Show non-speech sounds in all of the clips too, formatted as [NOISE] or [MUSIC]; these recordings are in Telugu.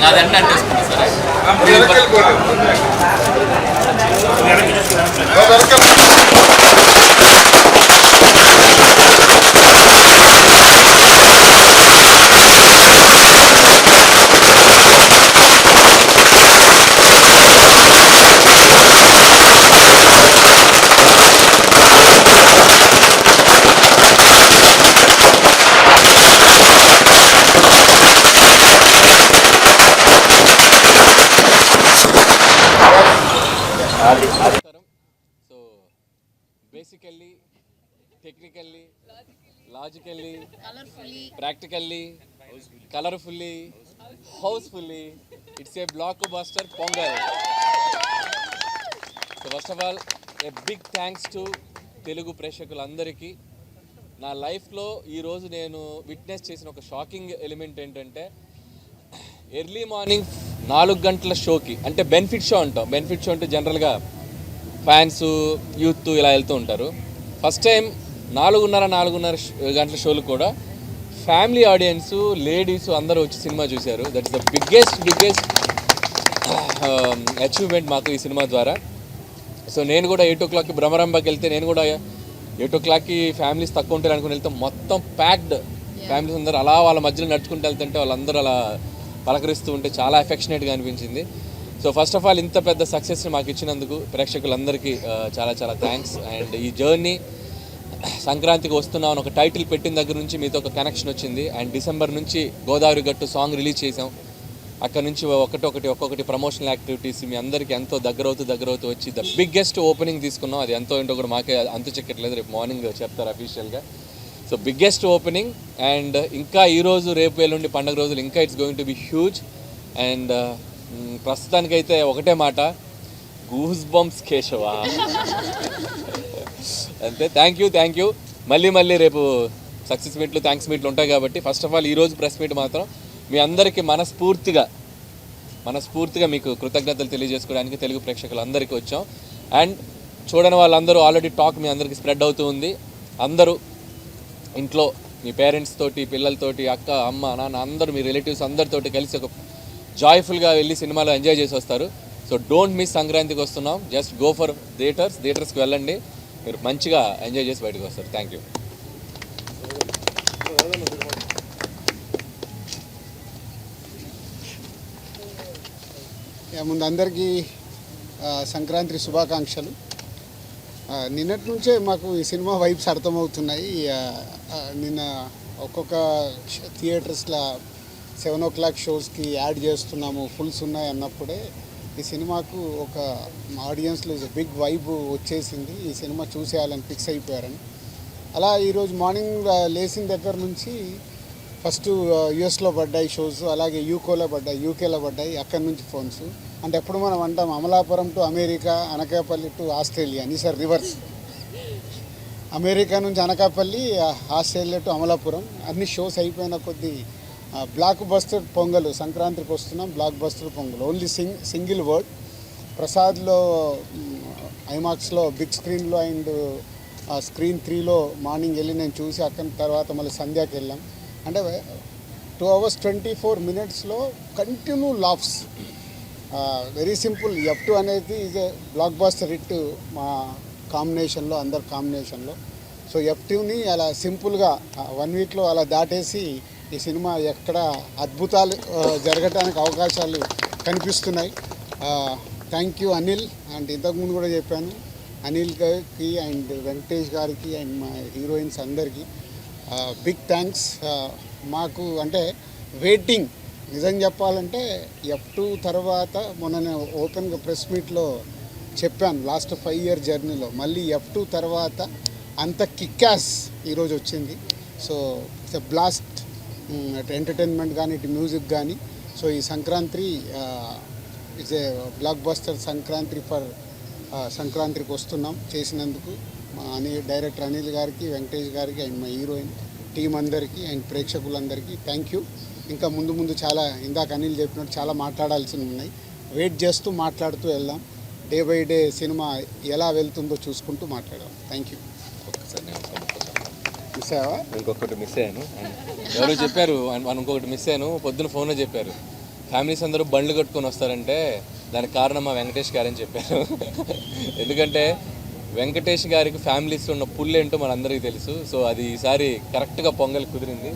నాదంటే అంటే సరే logically practically colourfully housefully it's a blockbuster Pongal. So first of all a big thanks to Telugu ప్రేక్షకులందరికీ. నా లైఫ్లో ఈరోజు నేను విట్నెస్ చేసిన ఒక షాకింగ్ ఎలిమెంట్ ఏంటంటే ఎర్లీ మార్నింగ్ నాలుగు గంటల షోకి అంటే బెనిఫిట్ షో అంటాం. బెనిఫిట్ షో అంటే జనరల్గా ఫ్యాన్స్ యూత్ ఇలా వెళ్తూ ఉంటారు. ఫస్ట్ టైం నాలుగున్నర నాలుగున్నర గంటల షోలు కూడా ఫ్యామిలీ ఆడియన్స్ లేడీస్ అందరూ వచ్చి సినిమా చూశారు. That is the biggest biggest achievement మాకు ఈ సినిమా ద్వారా. సో నేను కూడా ఎయిట్ ఓ క్లాక్కి భ్రమరంబకి వెళ్తే నేను కూడా ఎయిట్ ఓ క్లాక్కి ఫ్యామిలీస్ తక్కువ ఉంటారు అనుకుని వెళ్తే మొత్తం ప్యాక్డ్ ఫ్యామిలీస్ అందరూ అలా వాళ్ళ మధ్యలో నడుచుకుంటూ వెళ్తుంటే వాళ్ళందరూ అలా పలకరిస్తూ ఉంటే చాలా ఎఫెక్షనేట్గా అనిపించింది. సో ఫస్ట్ ఆఫ్ ఆల్ ఇంత పెద్ద సక్సెస్ని మాకు ఇచ్చినందుకు ప్రేక్షకులందరికీ ఆ, చాలా చాలా థ్యాంక్స్ అండ్ ఈ జర్నీ సంక్రాంతికి వస్తున్నాం అని ఒక టైటిల్ పెట్టిన దగ్గర నుంచి మీతో ఒక కనెక్షన్ వచ్చింది. అండ్ డిసెంబర్ నుంచి గోదావరి గట్టు సాంగ్ రిలీజ్ చేసాం అక్కడ నుంచి ఒకటి ఒకటి ఒక్కొక్కటి ప్రమోషనల్ యాక్టివిటీస్ మీ అందరికీ ఎంతో దగ్గర అవుతూ దగ్గర అవుతూ వచ్చి ద బిగ్గెస్ట్ ఓపెనింగ్ తీసుకున్నాం. అది ఎంతో ఏంటో కూడా మాకే అంతు చెక్కట్లేదు. రేపు మార్నింగ్ చెప్తారు అఫీషియల్గా సో బిగ్గెస్ట్ ఓపెనింగ్ అండ్ ఇంకా ఈరోజు రేపు ఎల్లుండి పండుగ రోజులు ఇంకా it's going to be huge and ప్రస్తుతానికైతే ఒకటే మాట. గూస్ బంప్స్ కేశవా అంతే. థ్యాంక్ యూ థ్యాంక్ యూ మళ్ళీ మళ్ళీ రేపు సక్సెస్ మీట్లు థ్యాంక్స్ మీట్లు ఉంటాయి కాబట్టి ఫస్ట్ ఆఫ్ ఆల్ ఈరోజు ప్రెస్ మీట్ మాత్రం మీ అందరికీ మనస్ఫూర్తిగా మనస్ఫూర్తిగా మీకు కృతజ్ఞతలు తెలియజేసుకోవడానికి తెలుగు ప్రేక్షకులు అందరికీ వచ్చాం. అండ్ చూడని వాళ్ళందరూ ఆల్రెడీ టాక్ మీ అందరికీ స్ప్రెడ్ అవుతూ ఉంది. అందరూ ఇంట్లో మీ పేరెంట్స్ తోటి పిల్లలతోటి అక్క అమ్మ నాన్న అందరూ మీ రిలేటివ్స్ అందరితోటి కలిసి ఒక జాయ్ఫుల్గా వెళ్ళి సినిమాలో ఎంజాయ్ చేసి వస్తారు. సో డోంట్ మిస్ సంక్రాంతికి వస్తున్నాం. జస్ట్ గో ఫర్ థియేటర్స్ థియేటర్స్కి వెళ్ళండి. మీరు మంచిగా ఎంజాయ్ చేసి బయటకు వస్తారు. థ్యాంక్ యూ ముందు అందరికీ సంక్రాంతి శుభాకాంక్షలు. నిన్నటి నుంచే మాకు ఈ సినిమా వైబ్స్ అర్థమవుతున్నాయి. నిన్న ఒక్కొక్క థియేటర్స్లో సెవెన్ ఓ క్లాక్ షోస్కి యాడ్ చేస్తున్నాము. ఫుల్స్ ఉన్నాయి అన్నప్పుడే. ఈ సినిమాకు ఒక ఆడియన్స్లో బిగ్ వైబ్ వచ్చేసింది. ఈ సినిమా చూసేయాలని ఫిక్స్ అయిపోయారని. అలా ఈరోజు మార్నింగ్ లేచిన దగ్గర నుంచి ఫస్ట్ యుఎస్లో పడ్డాయి షోస్ అలాగే యూకోలో పడ్డాయి యూకేలో పడ్డాయి అక్కడి నుంచి ఫోన్స్. అంటే ఎప్పుడు మనం అంటాం Amalapuram to America Anakapalli to Australia అని. Sir reverse. అమెరికా నుంచి అనకాపల్లి ఆస్ట్రేలియా టు అమలాపురం. అన్ని షోస్ అయిపోయిన కొద్దీ బ్లాక్ బస్టర్ పొంగల్ సంక్రాంతికి వస్తున్నాం blockbuster Pongal. Only sing single word ప్రసాద్లో ఐమాక్స్లో బిగ్ స్క్రీన్లో అండ్ ఆ స్క్రీన్ త్రీలో మార్నింగ్ వెళ్ళి నేను చూసి అక్కడ తర్వాత మళ్ళీ సంధ్యాకి వెళ్ళాం. అంటే టూ అవర్స్ ట్వంటీ ఫోర్ మినిట్స్లో continue laughs very simple F two అనేది is a black buster hit మా కాంబినేషన్లో అందరి కాంబినేషన్లో సో ఎఫ్ టూని అలా సింపుల్గా వన్ వీక్లో అలా దాటేసి ఈ సినిమా ఎక్కడ అద్భుతాలు జరగటానికి అవకాశాలు కనిపిస్తున్నాయి. థ్యాంక్ యూ అనిల్ అండ్ ఇంతకుముందు కూడా చెప్పాను అనిల్ గారికి అండ్ వెంకటేష్ గారికి అండ్ మా హీరోయిన్స్ అందరికీ బిగ్ థ్యాంక్స్ మాకు అంటే వెయిటింగ్ నిజం చెప్పాలంటే ఎఫ్ టూ తర్వాత మొన్న ఓపెన్గా ప్రెస్ మీట్లో చెప్పాను లాస్ట్ ఫైవ్ ఇయర్ జర్నీలో మళ్ళీ ఎఫ్ టూ తర్వాత అంత కిక్కాస్ ఈరోజు వచ్చింది. సో ఇట్స్ బ్లాస్ట్ ఎంటర్టైన్మెంట్ కానీ ఇటు మ్యూజిక్ కానీ సో ఈ Sankranti it's a blockbuster Sankranti for సంక్రాంతికి వస్తున్నాం చేసినందుకు. మా అనిల్ డైరెక్టర్ అనిల్ గారికి వెంకటేష్ గారికి అండ్ మా హీరోయిన్ టీం అందరికీ అండ్ ప్రేక్షకులందరికీ థ్యాంక్ యూ ఇంకా ముందు ముందు చాలా ఇందాక అనిల్ చెప్పినట్టు చాలా మాట్లాడాల్సినవి ఉన్నాయి. వెయిట్ చేస్తూ మాట్లాడుతూ వెళ్దాం. డే బై డే సినిమా ఎలా వెళ్తుందో చూసుకుంటూ మాట్లాడాం థ్యాంక్ యూ చూసావా మిస్ ఇంకొకటి మిస్ అయ్యాను. ఎవరో చెప్పారు మనం ఇంకొకటి మిస్ అయ్యాను. పొద్దున ఫోన్లో చెప్పారు. ఫ్యామిలీస్ అందరూ బండ్లు కట్టుకొని వస్తారంటే దానికి కారణం మా వెంకటేష్ గారని చెప్పారు. ఎందుకంటే వెంకటేష్ గారికి ఫ్యామిలీస్ ఉన్న పుల్ ఏంటో మనందరికీ తెలుసు. సో అది ఈసారి కరెక్ట్గా పొంగల్ కుదిరింది.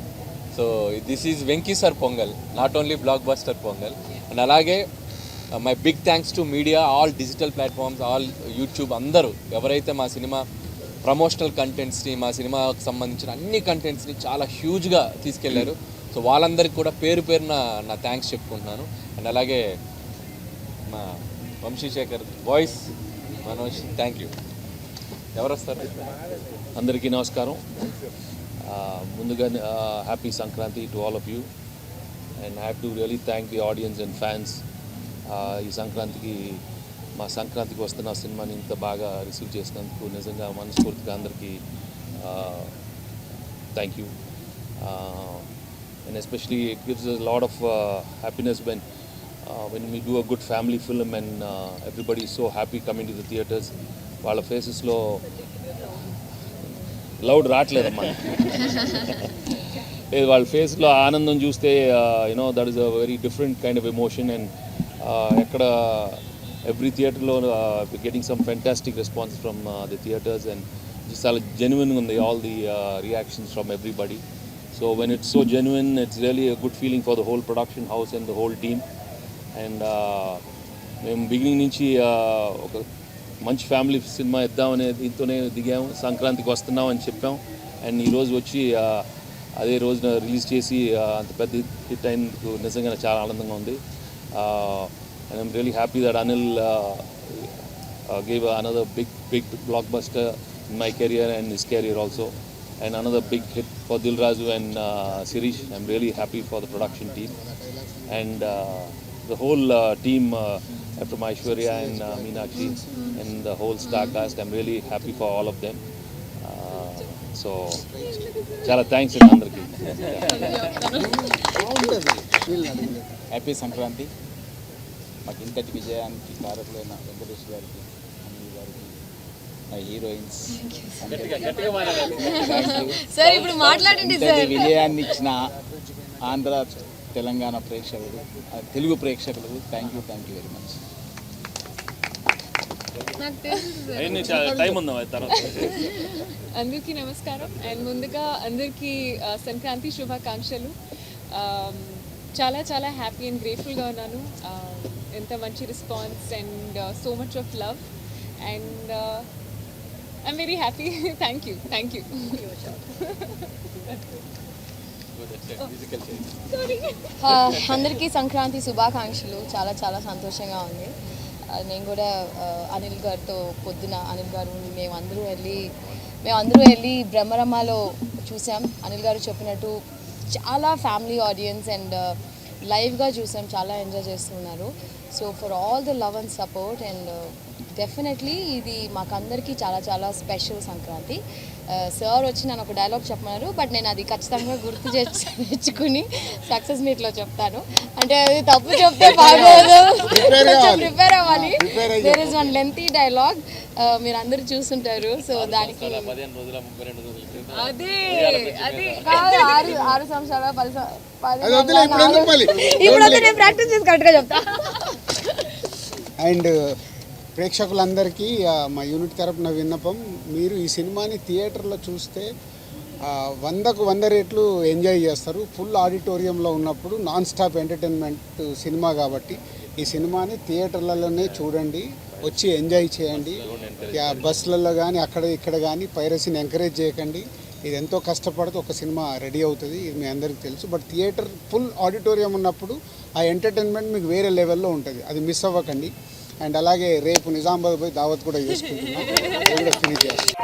So this is Venky sir Pongal not only blockbuster Pongal. And అలాగే my big thanks to media all digital platforms all YouTube అందరూ ఎవరైతే మా సినిమా ప్రమోషనల్ కంటెంట్స్ని మా సినిమాకు సంబంధించిన అన్ని కంటెంట్స్ని చాలా హ్యూజ్గా తీసుకెళ్ళారు. సో వాళ్ళందరికీ కూడా పేరు పేరున నా థ్యాంక్స్ చెప్పుకుంటున్నాను. అండ్ అలాగే మా Vamshi Shekhar voice Manoj thank you ఎవరు వస్తారు అందరికీ నమస్కారం. ముందుగా happy Sankranti to all of you and have to really thank the audience and fans ఈ సంక్రాంతికి మా సంక్రాంతికి వస్తున్న సినిమాని ఇంత బాగా రిసీవ్ చేసినందుకు నిజంగా మనస్ఫూర్తిగా అందరికీ thank you and especially it gives lot of happiness when when we do a good family film and everybody so happy coming to the theatres వాళ్ళ ఫేసెస్లో లౌడ్ రావట్లేదమ్మా లేదు వాళ్ళ ఫేస్లో ఆనందం చూస్తే you know that is a very different kind of emotion and ఎక్కడ ఎవ్రీ థియేటర్లో getting some fantastic response from the theatres and చాలా జెన్యున్గా ఉంది all the reactions from everybody so when it's so genuine it's really good feeling for the whole production house and the whole team and మేము బిగినింగ్ నుంచి uh, ఒక మంచి ఫ్యామిలీ సినిమా ఇద్దామనే దీంతోనే దిగాము. సంక్రాంతికి వస్తున్నాం అని చెప్పాం. అండ్ ఈరోజు వచ్చి uh, అదే రోజున రిలీజ్ చేసి uh, అంత పెద్ద హిట్ అయినందుకు నిజంగా చాలా ఆనందంగా ఉంది. And I'm really happy that Anil gave another big big blockbuster in my career and his career also and another big hit for Dil Raju and uh, Sirish. I'm really happy for the production team and uh, the whole uh, team uh, from Aishwarya and uh, Meenakshi and the whole star cast. I'm really happy for all of them. Uh, so, చాలా థ్యాంక్స్ అండి అందరికీ బాగుంటుంది వీళ్ళు అడిగినది. హ్యాపీ సంక్రాంతి మాకు ఇంతటి విజయానికి కారకులైన వెంకటేష్ గారికి అనిల్ గారికి మా హీరోయిన్స్ సార్ [LAUGHS] ఇప్పుడు మాట్లాడండి విజయాన్ని ఇచ్చిన ఆంధ్ర తెలంగాణ ప్రేక్షకులు తెలుగు ప్రేక్షకులు thank you thank you very much అందరికీ నమస్కారం. అండ్ ముందుగా అందరికీ సంక్రాంతి శుభాకాంక్షలు. చాలా చాలా హ్యాపీ అండ్ గ్రేట్ఫుల్గా ఉన్నాను. ఎంత మంచి response and so much of love and I'm very happy thank you thank you అందరికీ సంక్రాంతి శుభాకాంక్షలు. చాలా చాలా సంతోషంగా ఉంది. నేను కూడా అనిల్ గారితో పొద్దున అనిల్ గారు మేమందరూ వెళ్ళి మేమందరూ వెళ్ళి బ్రహ్మరమ్మలో చూసాం. అనిల్ గారు చెప్పినట్టు చాలా ఫ్యామిలీ ఆడియన్స్ అండ్ లైవ్గా చూసాం చాలా ఎంజాయ్ చేస్తున్నారు. So for all the love and support and definitely ఇది మాకందరికీ చాలా చాలా స్పెషల్ సంక్రాంతి. సార్ వచ్చి నన్ను ఒక డైలాగ్ చెప్పమన్నారు బట్ నేను అది ఖచ్చితంగా గుర్తు చేసి [LAUGHS] తెచ్చుకుని సక్సెస్ మీట్లో చెప్తాను. అంటే అది తప్పు చెప్తే బాగోదు. [LAUGHS] కొంచెం. ప్రిపేర్ అవ్వాలి. There is one lengthy dialogue మీరు అందరూ చూస్తుంటారు సో దానికి అదే ఆరు ఆరు సంవత్సరాల పది ఇప్పుడు [LAUGHS] నేను ప్రాక్టీస్ చేసి కరెక్ట్గా చెప్తా. అండ్ ప్రేక్షకులందరికీ మా యూనిట్ తరపున విన్నపం మీరు ఈ సినిమాని థియేటర్లో చూస్తే వందకు వంద రేట్లు ఎంజాయ్ చేస్తారు. ఫుల్ ఆడిటోరియంలో ఉన్నప్పుడు నాన్ స్టాప్ ఎంటర్టైన్మెంట్ సినిమా కాబట్టి ఈ సినిమాని థియేటర్లలోనే చూడండి వచ్చి ఎంజాయ్ చేయండి. బస్సులలో కానీ అక్కడ ఇక్కడ కానీ పైరసీని ఎంకరేజ్ చేయకండి. ఇది ఎంతో కష్టపడితే ఒక సినిమా రెడీ అవుతుంది ఇది మీ అందరికీ తెలుసు. బట్ థియేటర్ ఫుల్ ఆడిటోరియం ఉన్నప్పుడు ఆ ఎంటర్టైన్మెంట్ మీకు వేరే లెవెల్లో ఉంటుంది. అది మిస్ అవ్వకండి. అండ్ అలాగే రేపు నిజామాబాద్ పోయి దావత్ కూడా చేసుకుంటున్నాం. ఫినిష్ [LAUGHS] చేస్తాం.